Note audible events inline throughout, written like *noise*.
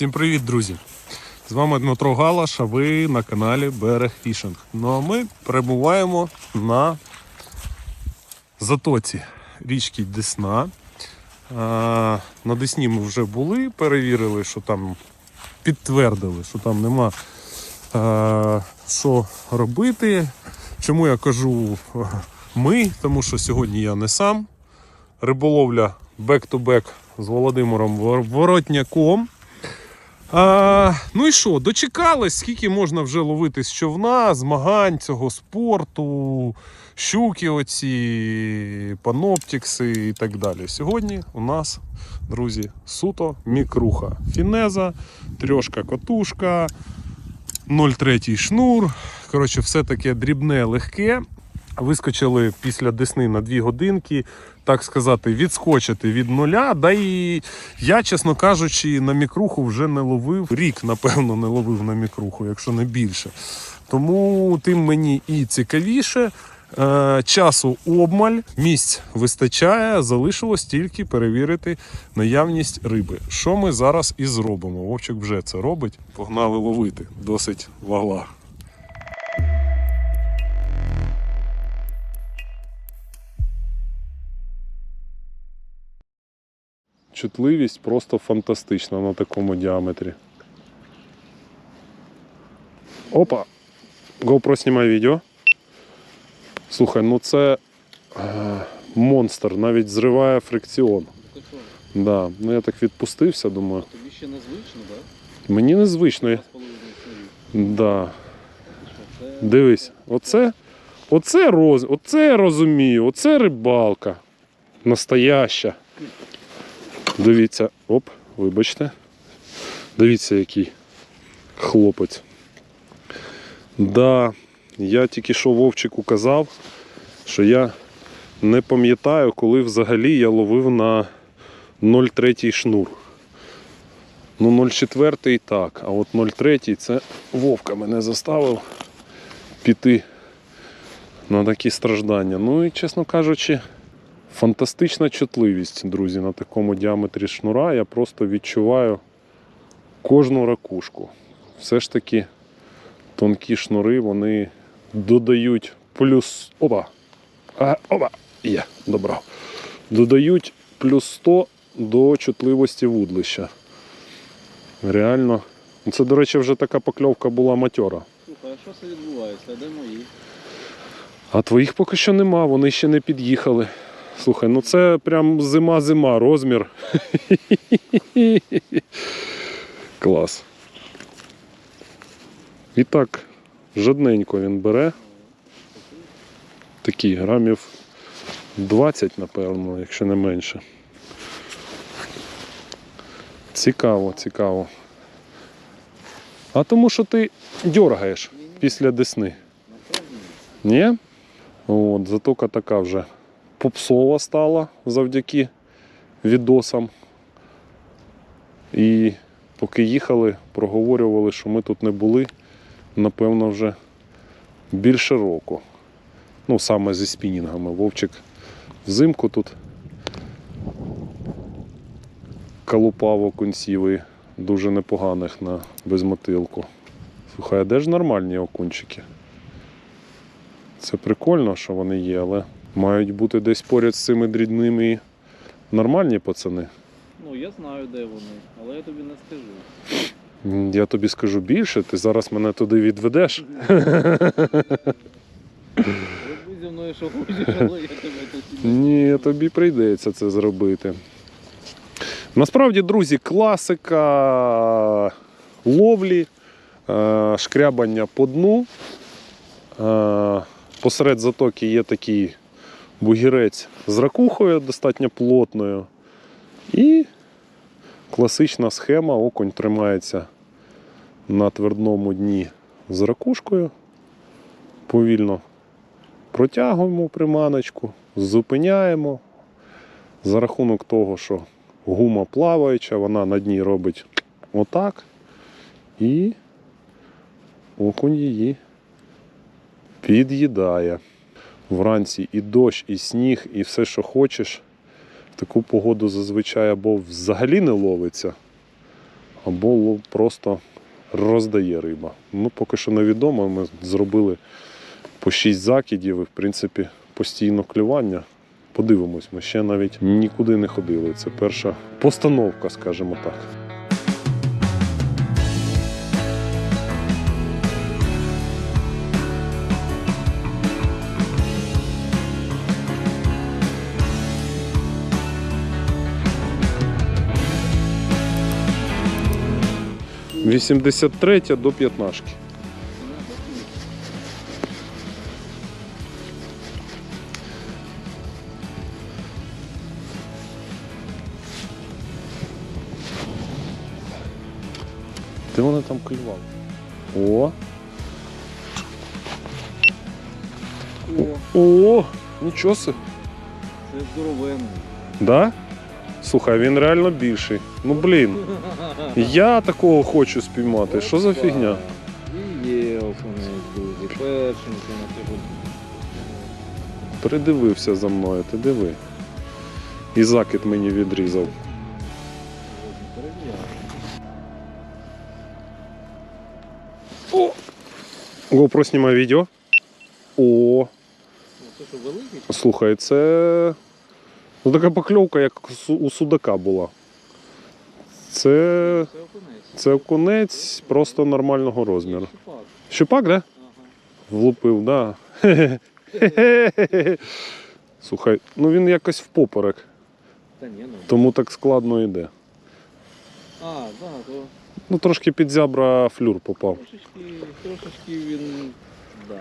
Всім привіт, друзі! З вами Дмитро Галаш, а ви на каналі Берег Фішинг. Ну а ми перебуваємо на затоці річки Десна. На Десні ми вже були, перевірили, що там підтвердили, що там нема що робити. Чому я кажу ми? Тому що сьогодні я не сам. Риболовля бек-то-бек з Володимиром Воротняком. А, ну і що, дочекались, скільки можна вже ловити з човна, змагань цього спорту, щуки оці, паноптікси і так далі. Сьогодні у нас, друзі, суто мікруха. Фінеза, трьошка котушка, 0,3 шнур. Коротше, все таке дрібне, легке. Вискочили після Десни на 2 годинки, так сказати, відскочити від нуля. Да і я, чесно кажучи, на мікруху вже не ловив. Рік, напевно, не ловив на мікруху, якщо не більше. Тому тим мені і цікавіше. Е, часу обмаль, місць вистачає, залишилось тільки перевірити наявність риби. Що ми зараз і зробимо. Вовчик вже це робить. Погнали ловити. Досить вагла. Чутливість просто фантастична на такому діаметрі. Опа! GoPro знімає відео. Слухай, ну це е, монстр, навіть зриває фрикціон. Да. Ну я так відпустився, думаю. тобі ще незвично, так? Мені незвично. Да. Дивись, оце, оце, роз, оце я розумію, оце рибалка. Настояща. Дивіться, оп, вибачте. Дивіться, який хлопець. Да, я тільки що Вовчику казав, що я не пам'ятаю, коли взагалі я ловив на 0,3 шнур. Ну, 0,4 так, а от 0,3 це Вовка мене заставив піти на такі страждання. Ну і, чесно кажучи, фантастична чутливість, друзі, на такому діаметрі шнура. Я просто відчуваю кожну ракушку. Все ж таки тонкі шнури вони додають плюс. Опа! А, опа! Є, добрав. Додають плюс 100 до чутливості вудлища. Реально. Це, до речі, вже така покльовка була матьора. Слухай, а що це відбувається? А де мої? А твоїх поки що нема, вони ще не під'їхали. Слухай, ну це прям зима-зима, розмір. *laughs* Клас. І так, жадненько він бере. Такий грамів 20, напевно, якщо не менше. Цікаво, цікаво. А тому що ти дергаєш після десни. Ні? От, затока така вже попсова стала завдяки відосам. І поки їхали, проговорювали, що ми тут не були, напевно, вже більше року. Ну, саме зі спінінгами. Вовчик взимку тут колупав окунців дуже непоганих на безмотилку. Слухай, а де ж нормальні окунчики? Це прикольно, що вони є, але мають бути десь поряд з цими дрібними нормальні пацани. Ну, я знаю, де вони, але я тобі не скажу. Я тобі скажу більше, ти зараз мене туди відведеш. Роби зі мною, що хочеш, але я тебе тут Ні, тобі прийдеться це зробити. Насправді, друзі, класика ловлі, е, шкрябання по дну. Е, Посеред затоки є такий бугірець з ракухою достатньо плотною. І класична схема, окунь тримається на твердому дні з ракушкою. Повільно протягуємо приманочку, зупиняємо. За рахунок того, що гума плаваюча, вона на дні робить отак. І окунь її під'їдає. Вранці і дощ, і сніг, і все, що хочеш. В таку погоду зазвичай або взагалі не ловиться, або просто роздає риба. Ну, поки що невідомо. Ми зробили по 6 закидів і, в принципі, постійно клювання. Подивимось, ми ще навіть нікуди не ходили. Це перша постановка, скажімо так. Вісімдесят третя до п'ятнашки. Де вони там клювали? О! О, О! Нічого себе. це здоровенний. Да? Слухай, він реально більший. Ну блін, я такого хочу спіймати. Що за фігня? І є друзі. На. Придивився за мною, ти диви. І закид мені відрізав. О! GoPro знімає відео. О! Ну, Це що, великий? Слухай, це. Ну, така покльовка, як у судака була. Це. Це окунець. Просто нормального розміру. Щупак, да? Ага. Влупив, да. Хе-хе-хе. *laughs* Слухай, ну він якось впоперек, ну. тому так складно йде. А, да, то Ну, трошки під зябра флюр попав. трошечки, трошечки він. Да.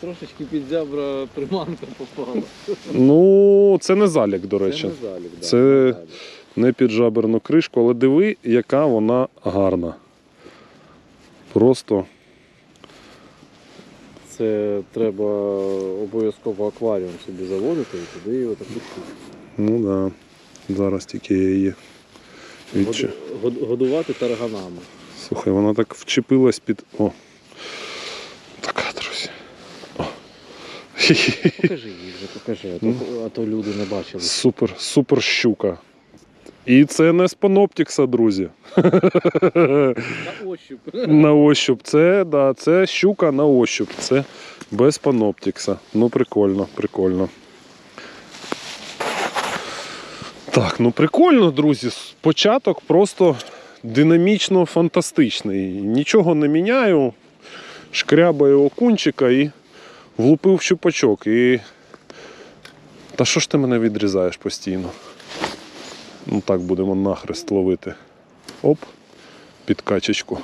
Трошечки під зябра приманка попала. Ну, це не залік, до речі. Це не залік, да. Це- не залік. Не під жаберну кришку, але диви, яка вона гарна. Просто Це треба обов'язково акваріум собі заводити і туди його таку Ну да. Зараз тільки я її відчу. годувати тарганами. Слухай, вона так вчепилась під. О. Така, друзі. О. Покажи її вже, покажи, а то, а то люди не бачили. Супер, супер щука. І це не з паноптікса, друзі. На ощуп. На ощуп. Це, да, це щука на ощуп. Це без паноптікса. Ну, прикольно, прикольно. Так, ну прикольно, друзі. Початок просто динамічно фантастичний. Нічого не міняю. Шкрябаю окунчика і влупив щупачок. І... Та що ж ти мене відрізаєш постійно? Ну так будемо нахрест ловити. Оп, під качечку.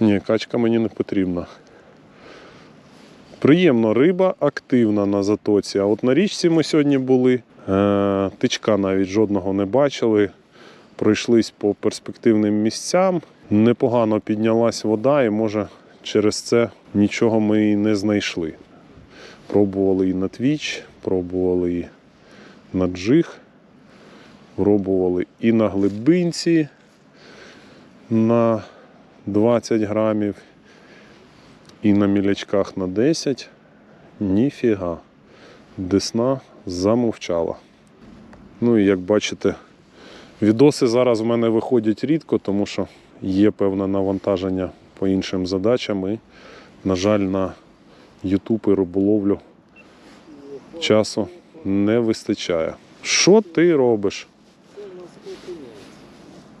Ні, качка мені не потрібна. Приємно, риба активна на затоці. А от на річці ми сьогодні були. Е, тичка навіть жодного не бачили. Пройшлись по перспективним місцям. Непогано піднялась вода, і може через це нічого ми і не знайшли. Пробували і на твіч, пробували і на джиг, пробували і на глибинці на 20 грамів і на мілячках на 10. Ніфіга. Десна замовчала. Ну і як бачите, відоси зараз в мене виходять рідко, тому що є певне навантаження по іншим задачам. І, на жаль, на YouTube і риболовлю часу не вистачає. Що ти робиш?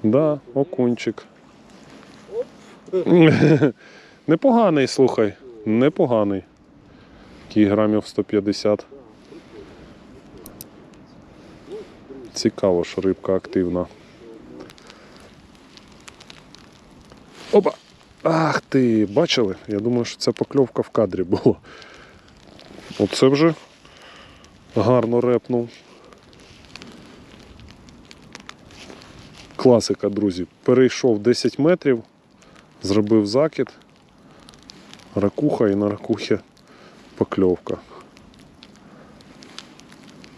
Да, окунчик. *laughs* Непоганий, слухай. Непоганий. Кілограмів 150. Цікаво, що рибка активна. Опа! Ах ти, бачили? Я думаю, що це покльовка в кадрі була. Оце вже гарно репнув. Класика, друзі. Перейшов 10 метрів, зробив закид, ракуха і на ракухі покльовка.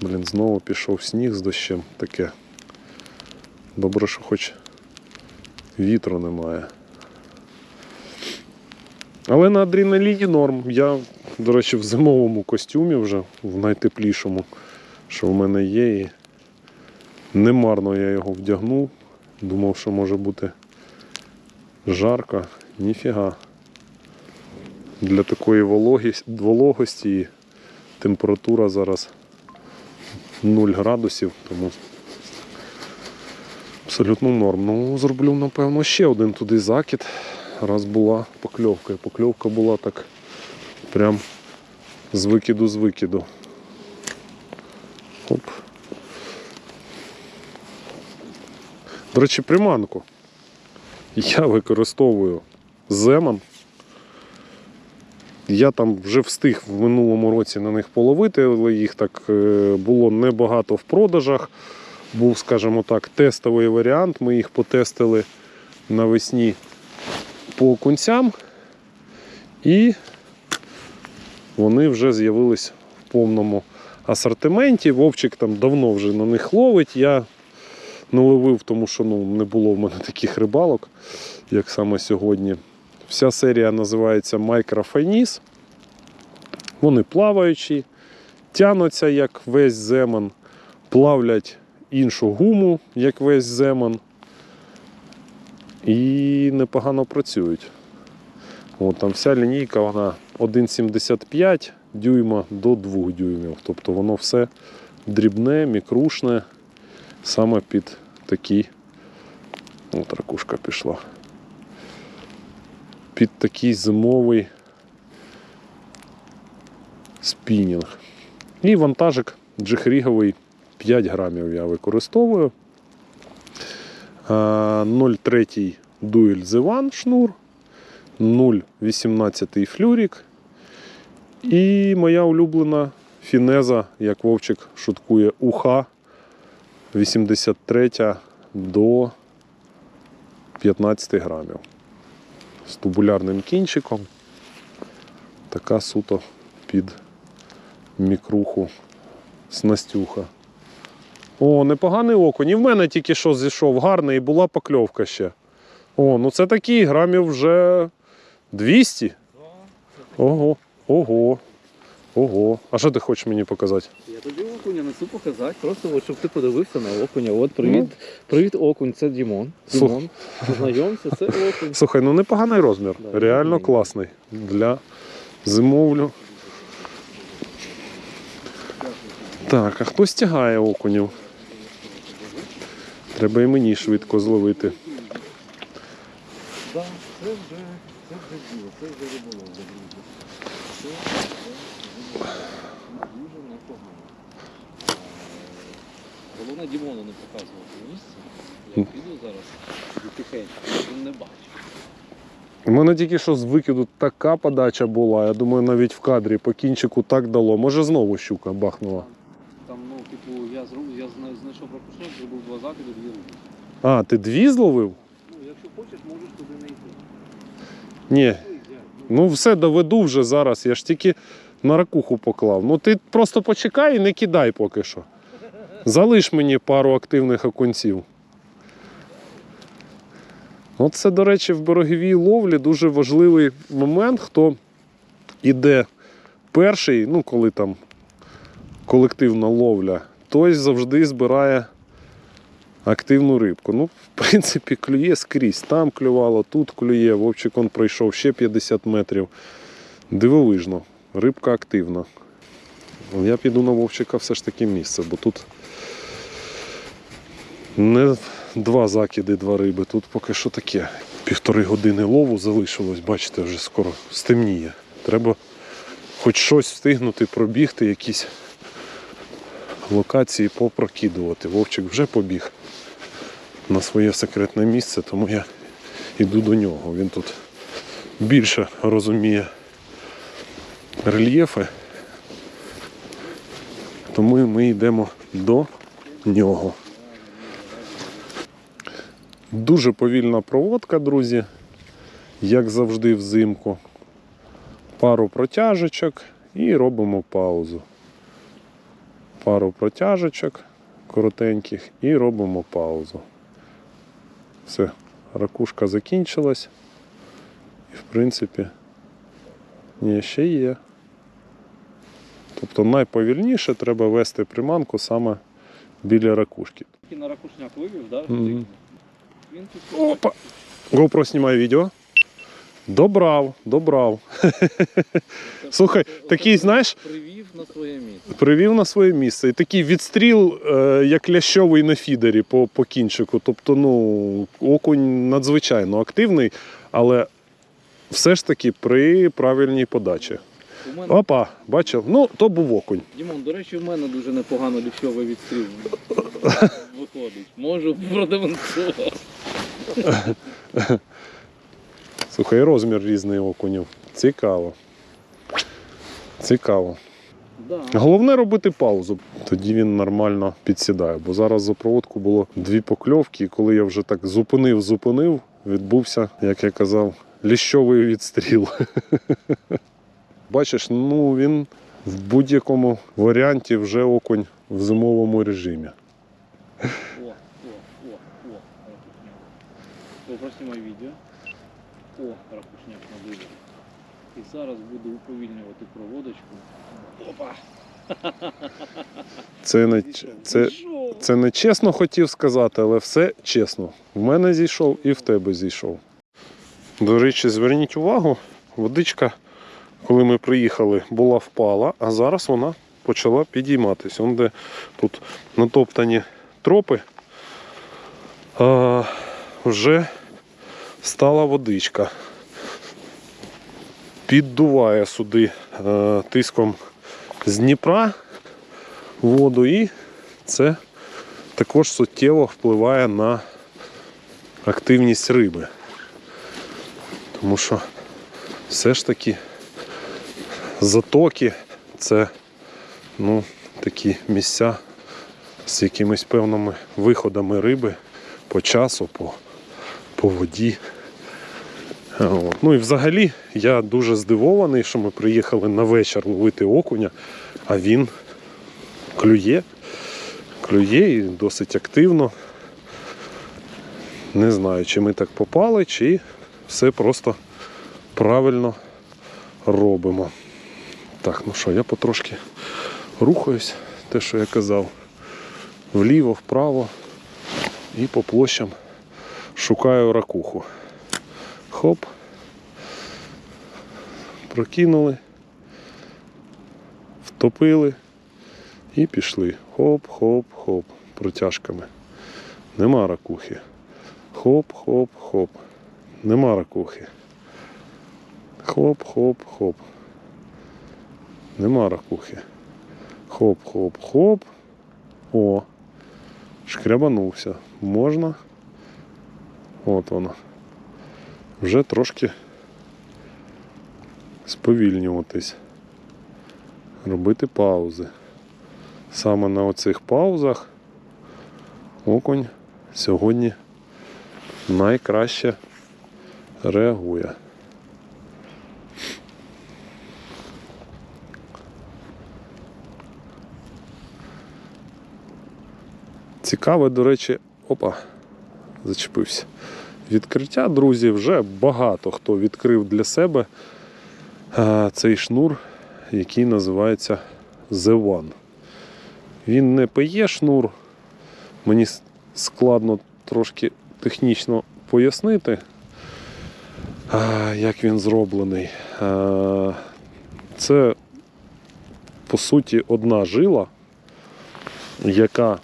Блін, знову пішов сніг з дощем таке. Добре, що хоч вітру немає. Але на адреналіні норм. Я, до речі, в зимовому костюмі вже, в найтеплішому, що в мене є. І немарно я його вдягнув. Думав, що може бути жарко. Ніфіга. Для такої вологості температура зараз 0 градусів, тому абсолютно норм. Ну, зроблю, напевно, ще один туди закид. Раз була покльовка. І покльовка була так прям з викиду з викиду. Оп. До речі, приманку. Я використовую земан. Я там вже встиг в минулому році на них половити, але їх так е, було небагато в продажах. Був, скажімо так, тестовий варіант. Ми їх потестили навесні по окунцям. І вони вже з'явились в повному асортименті. Вовчик там давно вже на них ловить. Я не ловив, тому що ну, не було в мене таких рибалок, як саме сьогодні. Вся серія називається Microfinis. Вони плаваючі, тянуться як весь земан, плавлять іншу гуму, як весь земан. І непогано працюють. От, там вся лінійка вона 1,75 дюйма до 2 дюймів. Тобто воно все дрібне, мікрушне, саме під такий. От ракушка пішла. Під такий зимовий спінінг. І вантажик джихріговий 5 грамів я використовую. А, 0,3 дуель Зеван шнур, 0,18 флюрік. І моя улюблена фінеза, як Вовчик шуткує, уха 83 до 15 грамів. З тубулярним кінчиком. Така суто під мікруху снастюха. О, непоганий окунь. І в мене тільки що зійшов гарний і була покльовка ще. О, ну це такий грамів вже 200. Ого, ого, ого. А що ти хочеш мені показати? Я тобі окуня несу показати, просто от, щоб ти подивився на окуня. От привіт, привіт, окунь, це Дімон. Дімон, знайомся, це окунь. Слухай, ну непоганий розмір. Да, Реально непоганий. класний. Для зимовлю. Так, а хто стягає окунів? Треба і мені швидко зловити. Це вже, це вже діло, це вже риболов, друзі. Це, це дуже непогано. Е, Головне Дімону не показувати місце. Я піду зараз і тихенько, він не бачить. У мене тільки що з викиду така подача була. Я думаю, навіть в кадрі по кінчику так дало. Може знову щука бахнула. Там, ну, типу, я зробив, я ракушок, зробив два закиди, дві риби. А, ти дві зловив? Ну, якщо хочеш, можеш туди не йти. Ні. Ну все доведу вже зараз. Я ж тільки на ракуху поклав. Ну ти просто почекай і не кидай поки що. Залиш мені пару активних окунців. От це, до речі, в береговій ловлі дуже важливий момент, хто іде перший, ну коли там колективна ловля, той завжди збирає активну рибку. Ну, в принципі, клює скрізь. Там клювало, тут клює. Вовчик он пройшов ще 50 метрів. Дивовижно, рибка активна. Я піду на Вовчика все ж таки місце, бо тут не два закиди, два риби. Тут поки що таке. Півтори години лову залишилось, бачите, вже скоро стемніє. Треба хоч щось встигнути пробігти, якісь локації попрокидувати. Вовчик вже побіг на своє секретне місце, тому я йду до нього. Він тут більше розуміє рельєфи. Тому ми йдемо до нього. Дуже повільна проводка, друзі, як завжди взимку. Пару протяжечок і робимо паузу. Пару протяжечок коротеньких і робимо паузу. Все, ракушка закінчилась. І в принципі, ні, ще є. Тобто найповільніше треба вести приманку саме біля ракушки. Тільки на ракушняк вивів? Мгм. Він тут Опа. GoPro знімає відео. Добрав, добрав. *laughs* Слухай, такий, знаєш, привів на своє місце. Привів на своє місце. І такий відстріл, е, як лящовий на фідері по, по кінчику. Тобто, ну, окунь надзвичайно активний, але все ж таки при правильній подачі. У мене Опа, бачив? Ну, то був окунь. Дімон, до речі, в мене дуже непогано ліфтовий відстріл *laughs* виходить. Можу продемонструвати. *laughs* Слухай, розмір різний окунів. Цікаво. Цікаво. Да. Головне робити паузу. Тоді він нормально підсідає. Бо зараз за проводку було дві покльовки, і коли я вже так зупинив, зупинив, відбувся, як я казав, ліщовий відстріл. *laughs* Бачиш, ну він в будь-якому варіанті вже окунь в зимовому режимі. О, о, о, о. Добре, відео. О, ракушняк на. І зараз буду уповільнювати проводочку. Опа! *laughs* Це не, це, це не чесно хотів сказати, але все чесно. В мене зійшов і в тебе зійшов. До речі, зверніть увагу, водичка, коли ми приїхали, була впала, а зараз вона почала підійматися. Он де тут натоптані тропи, а, вже стала водичка. Піддуває сюди е, тиском з Дніпра воду і це також суттєво впливає на активність риби. Тому що все ж таки затоки це ну, такі місця з якимись певними виходами риби по часу, по, по воді. От. Ну і взагалі я дуже здивований, що ми приїхали на вечір ловити окуня, а він клює. Клює і досить активно. Не знаю, чи ми так попали, чи все просто правильно робимо. Так, ну що, я потрошки рухаюсь, те, що я казав, вліво, вправо і по площам шукаю ракуху. Хоп. Прокинули, втопили. І пішли. Хоп-хоп-хоп. Протяжками. Нема ракухи. Хоп-хоп-хоп. Нема ракухи. Хоп-хоп-хоп. Нема ракухи. Хоп-хоп-хоп. О. Шкрябанувся. Можна. От воно. Вже трошки сповільнюватись. Робити паузи. Саме на оцих паузах окунь сьогодні найкраще реагує. Цікаве, до речі, опа, зачепився. Відкриття, друзі, вже багато хто відкрив для себе е, цей шнур, який називається The One. Він не пає шнур. Мені складно трошки технічно пояснити, як він зроблений. Це, по суті, одна жила, яка,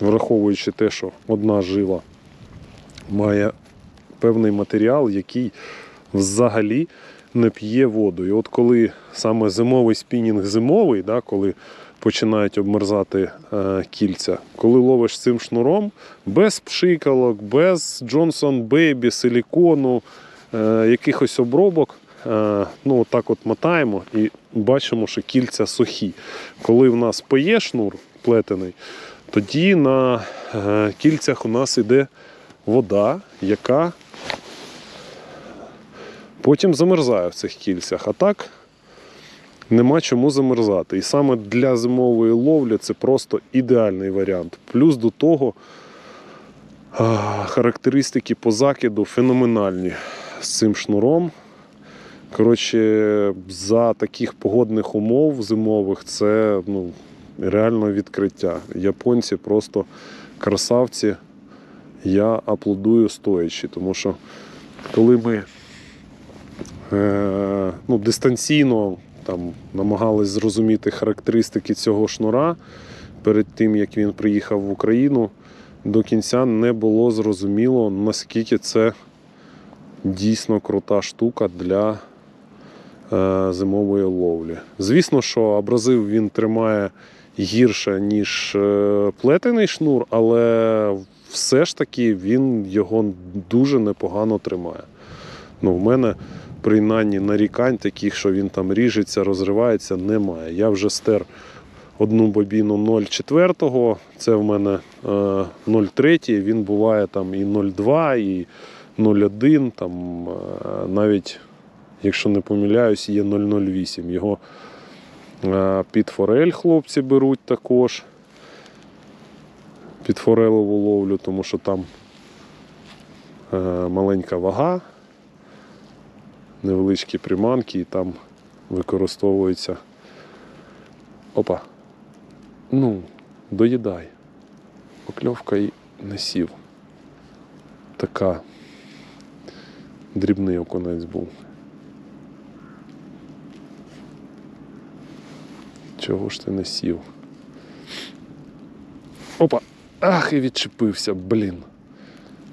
враховуючи те, що одна жила має певний матеріал, який взагалі не п'є воду. І от коли саме зимовий спінінг зимовий, да, коли починають обмерзати е, кільця. Коли ловиш цим шнуром, без пшикалок, без Johnson Baby, силікону, е, якихось обробок, е, ну отак от мотаємо і бачимо, що кільця сухі. Коли в нас пає шнур плетений, тоді на е, кільцях у нас іде вода, яка потім замерзає в цих кільцях. А так нема чому замерзати. І саме для зимової ловлі це просто ідеальний варіант. Плюс до того характеристики по закиду феноменальні з цим шнуром. Коротше, за таких погодних умов зимових це ну, реально відкриття. Японці просто красавці. я аплодую стоячи, тому що коли ми е, ну, дистанційно там, намагались зрозуміти характеристики цього шнура перед тим, як він приїхав в Україну, до кінця не було зрозуміло, наскільки це дійсно крута штука для е, зимової ловлі. Звісно, що абразив він тримає гірше, ніж е, плетений шнур, але все ж таки він його дуже непогано тримає. Ну, в мене принаймні нарікань таких, що він там ріжеться, розривається, немає. Я вже стер одну бобіну 0,4, це в мене е, 0,3, він буває там і 0,2, і 0,1, там е, навіть, якщо не помиляюсь, є 0,08. Його е, під форель хлопці беруть також. Під форелеву ловлю, тому що там е, маленька вага, невеличкі приманки, і там використовується. Опа. Ну, доїдай. Покльовка і не сів. Така дрібний окунець був. Чого ж ти не сів? Опа! Ах, і відчепився, блін.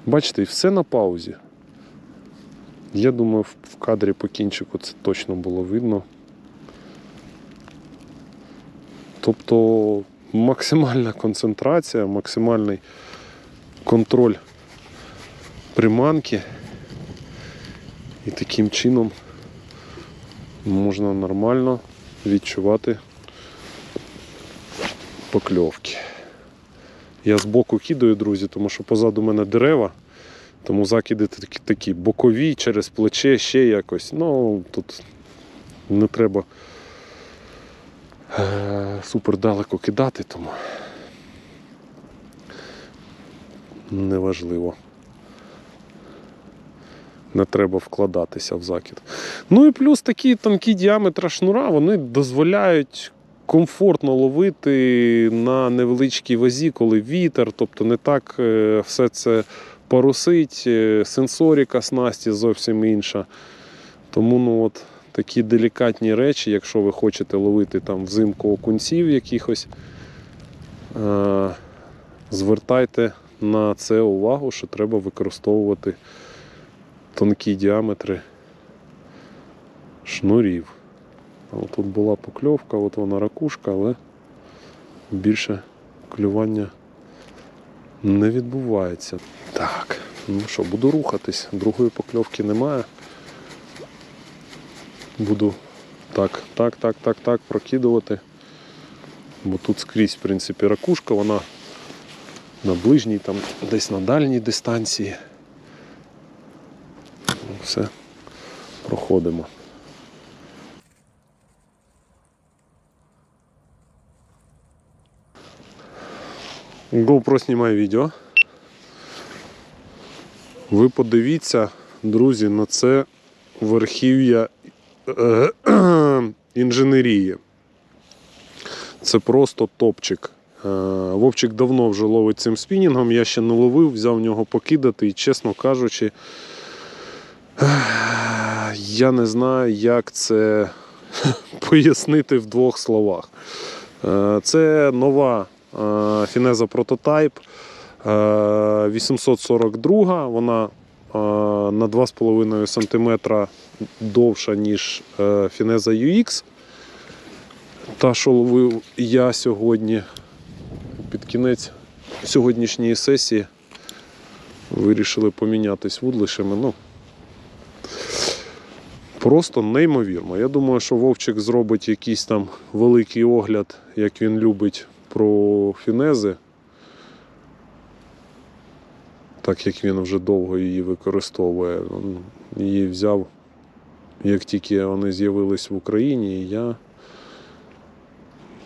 Бачите, і все на паузі. Я думаю, в- кадрі по кінчику це точно було видно. Тобто максимальна концентрація, максимальний контроль приманки. І таким чином можна нормально відчувати покльовки. Я збоку кидаю, друзі, тому що позаду мене дерева, тому закиди такі, такі бокові, через плече, ще якось. Ну, тут не треба е, супер далеко кидати, тому неважливо. Не треба вкладатися в закид. Ну і плюс такі тонкі діаметри шнура, вони дозволяють комфортно ловити на невеличкій вазі, коли вітер, тобто не так е, все це парусить, е, сенсоріка снасті зовсім інша. Тому ну, от, такі делікатні речі, якщо ви хочете ловити там взимку окунців якихось, е- звертайте на це увагу, що треба використовувати тонкі діаметри шнурів. Тут була покльовка, от вона ракушка, але більше клювання не відбувається. Так, ну що, буду рухатись. Другої покльовки немає. Буду так, так, так, так, так прокидувати. Бо тут скрізь, в принципі, ракушка, вона на ближній, там десь на дальній дистанції. Ну, Все, проходимо. GoPro знімає відео. Ви подивіться, друзі, на це верхів'я е, *clears throat* інженерії. Це просто топчик. Е, Вовчик давно вже ловить цим спінінгом, я ще не ловив, взяв в нього покидати і, чесно кажучи, я не знаю, як це *laughs* пояснити в двох словах. Е, Це нова е, Фінеза Прототайп е, 842. Вона е, на 2,5 см довша, ніж е, Фінеза UX. Та, що ловив я сьогодні під кінець сьогоднішньої сесії. Вирішили помінятись вудлишами. Ну, Просто неймовірно. Я думаю, що Вовчик зробить якийсь там великий огляд, як він любить про фінези. Так як він вже довго її використовує. Він Її взяв, як тільки вони з'явились в Україні, і я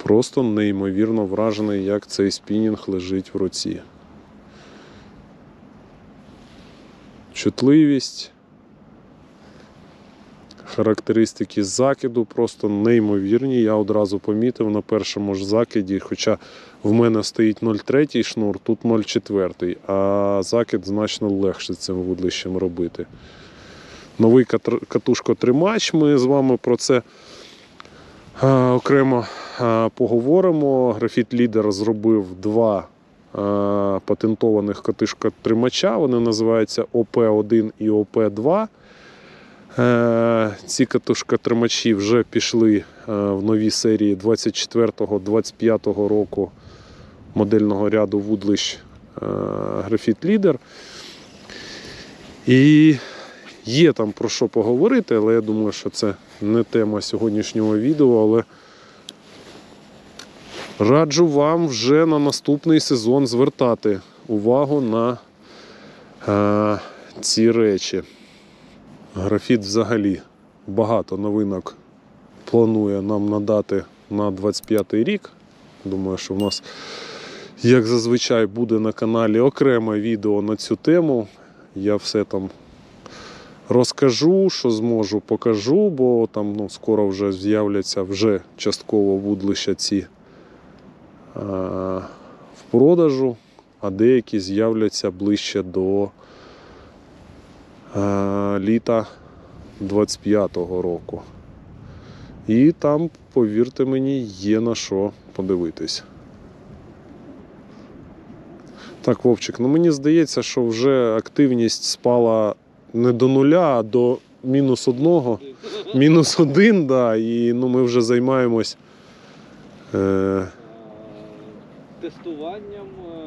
просто неймовірно вражений, як цей спінінг лежить в руці. Чутливість, Характеристики закиду просто неймовірні. Я одразу помітив на першому ж закиді, хоча в мене стоїть 0,3 шнур, тут 0,4, а закид значно легше цим вудлищем робити. Новий катушкотримач, ми з вами про це окремо поговоримо. Графіт Лідер зробив два патентованих катушкотримача. Вони називаються ОП1 і ОП2. Е, Ці катушкотримачі вже пішли е, в новій серії 24-25 року модельного ряду вудлищ е, Графіт Лідер. І є там про що поговорити, але я думаю, що це не тема сьогоднішнього відео. Але раджу вам вже на наступний сезон звертати увагу на ці речі. Графіт взагалі багато новинок планує нам надати на 25-й рік. Думаю, що в нас, як зазвичай, буде на каналі окреме відео на цю тему. Я все там розкажу, що зможу, покажу, бо там ну, скоро вже з'являться вже частково вудлища ці е, в продажу, а деякі з'являться ближче до літа 25-го року. І там, повірте мені, є на що подивитись. Так, Вовчик, ну мені здається, що вже активність спала не до нуля, а до мінус одного. *laughs* Мінус один, да, і ну, ми вже займаємось. Е, Е, Тестуванням е,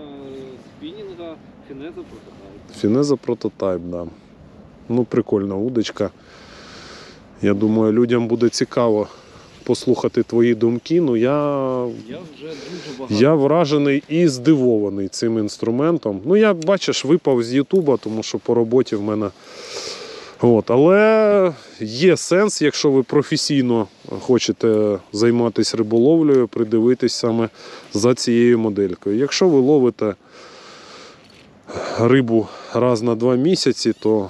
спінінга фінеза прототайп. Фінеза прототайп, да. Ну, прикольна удочка. Я думаю, людям буде цікаво послухати твої думки. Ну, я, Я вже дуже багато. я вражений і здивований цим інструментом. Ну, я, бачиш, випав з Ютуба, тому що по роботі в мене. От, але є сенс, якщо ви професійно хочете займатися риболовлею, придивитись саме за цією моделькою. Якщо ви ловите рибу раз на два місяці, то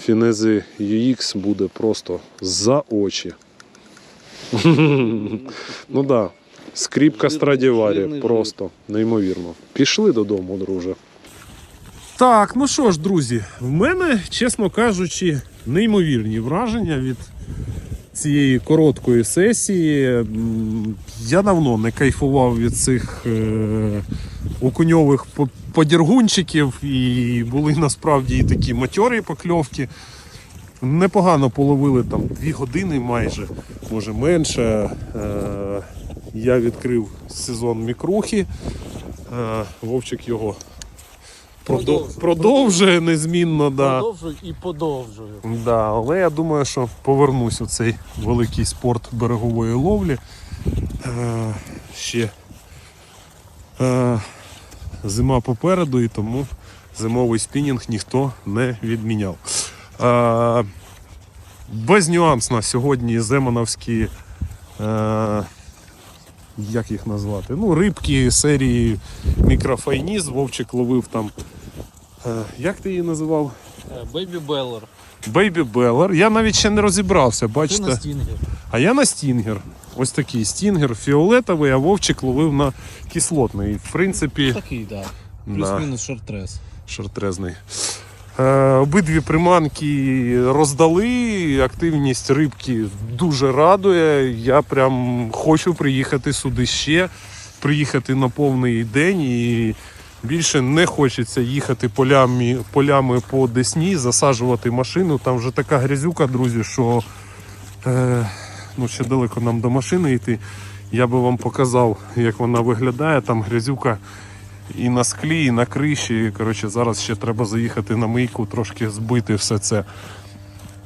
фінези UX буде просто за очі. *laughs* ну так, да. скріпка Страдіварі, просто неймовірно. Пішли додому, друже. Так, ну що ж, друзі, в мене, чесно кажучи, неймовірні враження від цієї короткої сесії. Я давно не кайфував від цих е, окуньових подіргунчиків, і були насправді і такі матьорі покльовки. Непогано половили там дві години майже, може менше. Е, я відкрив сезон мікрухи. Е, Вовчик його Продовжує. продовжує незмінно. Да. І подовжую. Да, але я думаю, що повернусь у цей великий спорт берегової ловлі. Е, ще зима попереду, і тому зимовий спінінг ніхто не відміняв. Е, безнюансно сьогодні земановські. Е, як їх назвати? Ну, рибки серії мікрофайніс. Вовчик ловив там. Е, як ти її називав? Бейбі Беллер. Бейбі Беллер. Я навіть ще не розібрався, Ти на стінгер. А я на стінгер. Ось такий стінгер фіолетовий, а вовчик ловив на кислотний. В принципі, Такий, так. да, Плюс-мінус шортрес. шортрезний. Е, обидві приманки роздали, активність рибки дуже радує. Я прям хочу приїхати сюди ще, приїхати на повний день і більше не хочеться їхати полями, полями по Десні, засаджувати машину. Там вже така грязюка, друзі, що е, ну, ще далеко нам до машини йти. Я би вам показав, як вона виглядає. Там грязюка і на склі, і на криші. Коротше, зараз ще треба заїхати на мийку, трошки збити все це.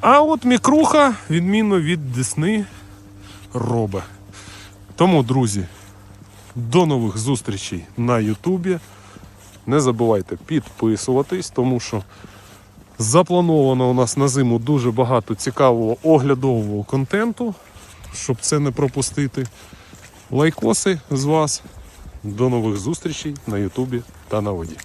А от мікруха, відмінно від Десни, робе. Тому, друзі, до нових зустрічей на Ютубі. Не забувайте підписуватись, тому що заплановано у нас на зиму дуже багато цікавого оглядового контенту, щоб це не пропустити. Лайкоси з вас. До нових зустрічей на Ютубі та на воді.